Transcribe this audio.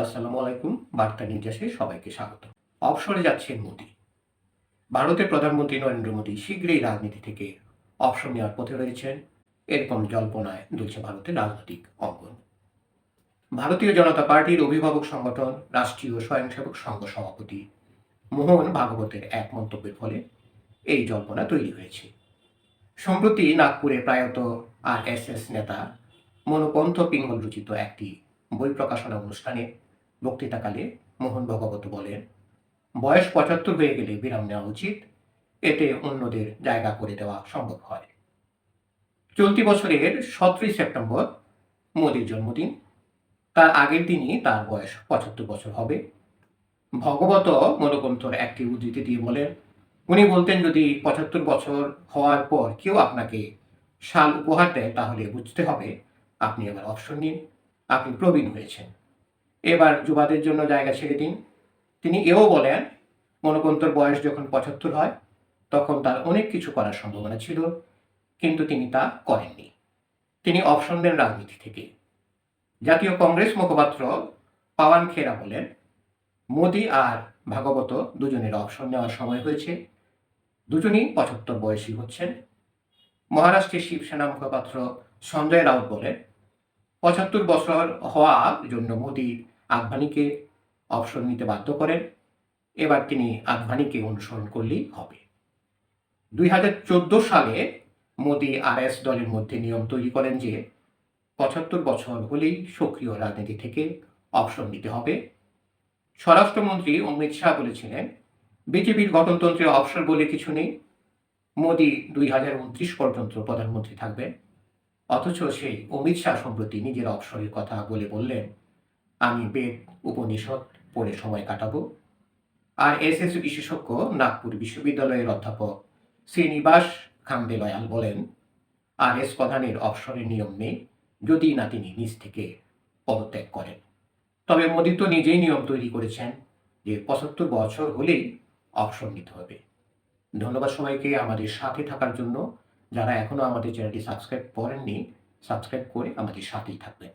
আসসালামু আলাইকুম, বার্তা নির্যাসে সবাইকে স্বাগত। অবসরে যাচ্ছেন মোদী। ভারতের প্রধানমন্ত্রী নরেন্দ্র মোদী শীঘ্রই রাজনীতি থেকে অবসর নেওয়ার পথে রয়েছেন। এরকম জল্পনায় দুলছে ভারতের রাজনৈতিক অঙ্গন। ভারতীয় জনতা পার্টির অভিভাবক সংগঠন, রাষ্ট্রীয় স্বয়ংসেবক সংঘ সভাপতি মোহন ভাগবতের এক মন্তব্যের ফলে এই জল্পনা তৈরি হয়েছে। সম্প্রতি নাগপুরে প্রায়ত আর এস এস নেতা মনোপন্থ পিঙ্গল রচিত একটি বই প্রকাশনা অনুষ্ঠানে বক্তৃতাকালে মোহন ভগবত বলেন, বয়স পঁচাত্তর হয়ে গেলে বিরাম নেওয়া উচিত, এতে অন্যদের জায়গা করে দেওয়া সম্ভব হয়। চলতি বছরের সতেরোই সেপ্টেম্বর, মোদির জন্মদিন। তার আগের দিনই তার বয়স পঁচাত্তর বছর হবে। ভগবত মনোপন্থর একটি উদ্ধৃতি দিয়ে বলেন, উনি বলতেন, যদি পঁচাত্তর বছর হওয়ার পর কেউ আপনাকে শাল উপহার দেয়, তাহলে বুঝতে হবে আপনি এবার অবসর নিন। আপনি প্রবীণ হয়েছেন। এবার যুবাদের জন্য জায়গা ছেড়ে দিন। তিনি এও বলেন মনকন্তর বয়স যখন পঁচাত্তর হয়, তখন তার অনেক কিছু করার সম্ভাবনা ছিল, কিন্তু তিনি তা করেননি। তিনি অপশন দেন রাজনীতি থেকে। জাতীয় কংগ্রেস মুখপাত্র পাওয়ান খেরা বলেন, মোদি আর ভাগবত দুজনের অপশন নেওয়ার সময় হয়েছে। দুজনই পঁচাত্তর বয়সী হচ্ছেন। মহারাষ্ট্রের শিবসেনা মুখপাত্র সঞ্জয় রাউত বলেন, পঁচাত্তর বছর হওয়ার জন্য মোদি আদভানিকে অবসর নিতে বাধ্য করেন। এবার তিনি আদভানিকে অনুসরণ করলেই হবে। দুই হাজার চোদ্দ সালে মোদি আর এস দলের মধ্যে নিয়ম তৈরি করেন যে পঁচাত্তর বছর হলেই সক্রিয় রাজনীতি থেকে অবসর নিতে হবে। স্বরাষ্ট্রমন্ত্রী অমিত শাহ বলেছিলেন, বিজেপির গঠনতন্ত্রে অবসর বলে কিছু নেই। মোদি দুই হাজার উনত্রিশ পর্যন্ত প্রধানমন্ত্রী থাকবেন। অথচ সেই অমিত শাহ সম্প্রতি নিজের অবসরের কথা বলে বললেন আমি বেদ, উপনিষদ, পড়ে সময় কাটাবো। আর এস এস বিশেষজ্ঞ নাগপুর বিশ্ববিদ্যালয়ের অধ্যাপক শ্রীনিবাস খান্দেলয়াল বলেন আর এস প্রধানের অবসরের নিয়ম নেই, যদি না তিনি নিজ থেকে পদত্যাগ করেন। তবে মোদি তো নিজেই নিয়ম তৈরি করেছেন যে পঁচাত্তর বছর হলেই অবসর নিতে হবে। ধন্যবাদ সবাইকে আমাদের সাথে থাকার জন্য। যারা এখনও আমাদের চ্যানেলটি সাবস্ক্রাইব করেননি, সাবস্ক্রাইব করে আমাদের সাথেই থাকবেন।